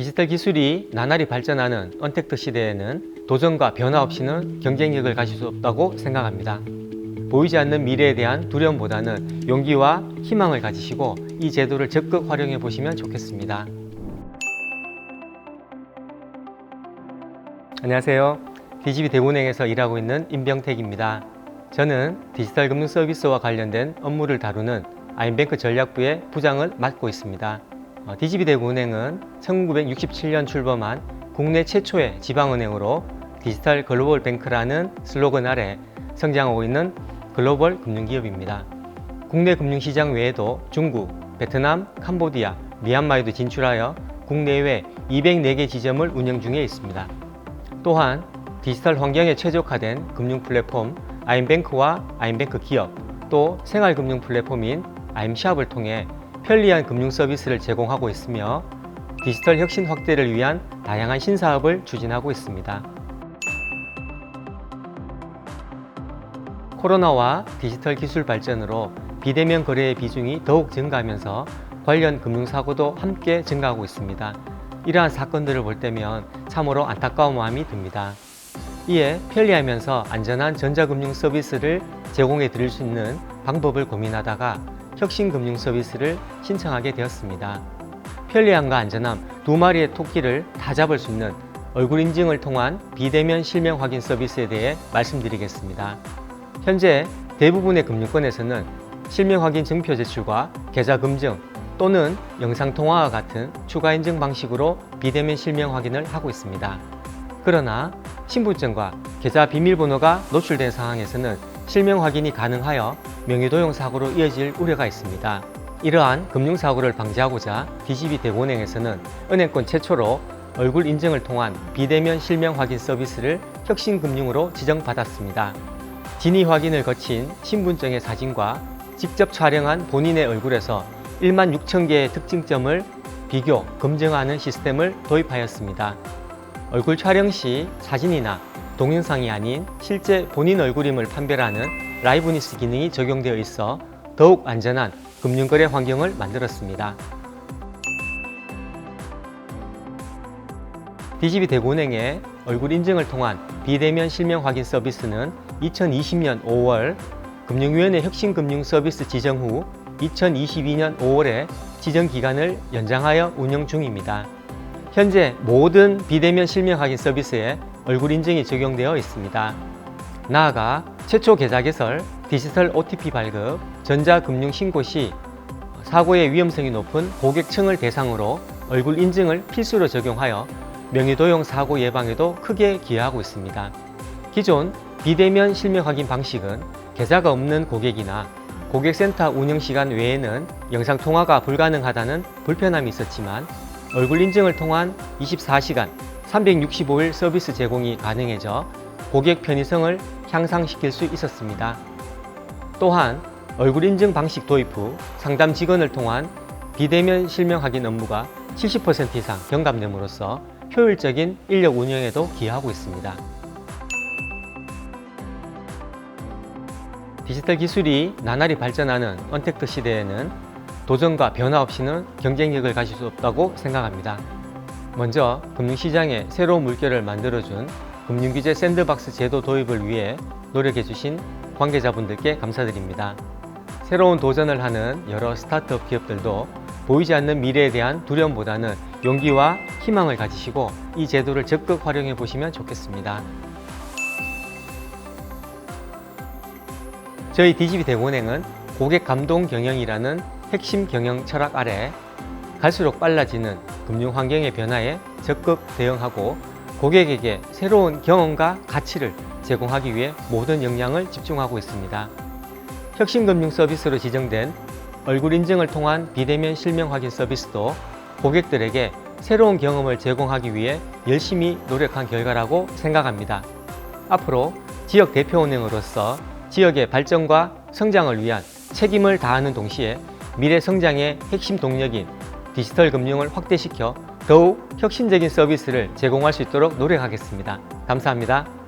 디지털 기술이 나날이 발전하는 언택트 시대에는 도전과 변화 없이는 경쟁력을 가질 수 없다고 생각합니다. 보이지 않는 미래에 대한 두려움보다는 용기와 희망을 가지시고 이 제도를 적극 활용해 보시면 좋겠습니다. 안녕하세요. DGB 대구은행에서 일하고 있는 임병택입니다. 저는 디지털 금융 서비스와 관련된 업무를 다루는 아임뱅크 전략부의 부장을 맡고 있습니다. 어, DGB 대구은행은 1967년 출범한 국내 최초의 지방은행으로 디지털 글로벌 뱅크라는 슬로건 아래 성장하고 있는 글로벌 금융기업입니다. 국내 금융시장 외에도 중국, 베트남, 캄보디아, 미얀마에도 진출하여 국내외 204개 지점을 운영 중에 있습니다. 또한 디지털 환경에 최적화된 금융 플랫폼 아임뱅크와 아임뱅크 기업 또 생활금융 플랫폼인 아임샵을 통해 편리한 금융 서비스를 제공하고 있으며 디지털 혁신 확대를 위한 다양한 신사업을 추진하고 있습니다. 코로나와 디지털 기술 발전으로 비대면 거래의 비중이 더욱 증가하면서 관련 금융사고도 함께 증가하고 있습니다. 이러한 사건들을 볼 때면 참으로 안타까운 마음이 듭니다. 이에 편리하면서 안전한 전자금융 서비스를 제공해 드릴 수 있는 방법을 고민하다가 혁신금융 서비스를 신청하게 되었습니다. 편리함과 안전함 두 마리의 토끼를 다 잡을 수 있는 얼굴 인증을 통한 비대면 실명 확인 서비스에 대해 말씀드리겠습니다. 현재 대부분의 금융권에서는 실명 확인 증표 제출과 계좌 금증 또는 영상 통화와 같은 추가 인증 방식으로 비대면 실명 확인을 하고 있습니다. 그러나 신분증과 계좌 비밀번호가 노출된 상황에서는 실명 확인이 가능하여 명예도용 사고로 이어질 우려가 있습니다. 이러한 금융사고를 방지하고자 DCB 대구은행에서는 은행권 최초로 얼굴 인증을 통한 비대면 실명 확인 서비스를 혁신금융으로 지정받았습니다. 진위 확인을 거친 신분증의 사진과 직접 촬영한 본인의 얼굴에서 1만 6천 개의 특징점을 비교, 검증하는 시스템을 도입하였습니다. 얼굴 촬영 시 사진이나 동영상이 아닌 실제 본인 얼굴임을 판별하는 라이브니스 기능이 적용되어 있어 더욱 안전한 금융거래 환경을 만들었습니다. DGB 대구은행의 얼굴 인증을 통한 비대면 실명 확인 서비스는 2020년 5월 금융위원회 혁신금융 서비스 지정 후 2022년 5월에 지정 기간을 연장하여 운영 중입니다. 현재 모든 비대면 실명 확인 서비스에 얼굴 인증이 적용되어 있습니다. 나아가 최초 계좌 개설, 디지털 OTP 발급, 전자금융 신고 시 사고의 위험성이 높은 고객층을 대상으로 얼굴 인증을 필수로 적용하여 명의도용 사고 예방에도 크게 기여하고 있습니다. 기존 비대면 실명 확인 방식은 계좌가 없는 고객이나 고객센터 운영 시간 외에는 영상 통화가 불가능하다는 불편함이 있었지만 얼굴 인증을 통한 24시간 365일 서비스 제공이 가능해져 고객 편의성을 향상시킬 수 있었습니다. 또한 얼굴 인증 방식 도입 후 상담 직원을 통한 비대면 실명 확인 업무가 70% 이상 경감됨으로써 효율적인 인력 운영에도 기여하고 있습니다. 디지털 기술이 나날이 발전하는 언택트 시대에는 도전과 변화 없이는 경쟁력을 가질 수 없다고 생각합니다. 먼저 금융시장에 새로운 물결을 만들어준 금융규제 샌드박스 제도 도입을 위해 노력해주신 관계자분들께 감사드립니다. 새로운 도전을 하는 여러 스타트업 기업들도 보이지 않는 미래에 대한 두려움보다는 용기와 희망을 가지시고 이 제도를 적극 활용해 보시면 좋겠습니다. 저희 DGB 대구은행은 고객 감동 경영이라는 핵심 경영 철학 아래 갈수록 빨라지는 금융 환경의 변화에 적극 대응하고 고객에게 새로운 경험과 가치를 제공하기 위해 모든 역량을 집중하고 있습니다. 혁신금융 서비스로 지정된 얼굴 인증을 통한 비대면 실명 확인 서비스도 고객들에게 새로운 경험을 제공하기 위해 열심히 노력한 결과라고 생각합니다. 앞으로 지역 대표 은행으로서 지역의 발전과 성장을 위한 책임을 다하는 동시에 미래 성장의 핵심 동력인 디지털 금융을 확대시켜 더욱 혁신적인 서비스를 제공할 수 있도록 노력하겠습니다. 감사합니다.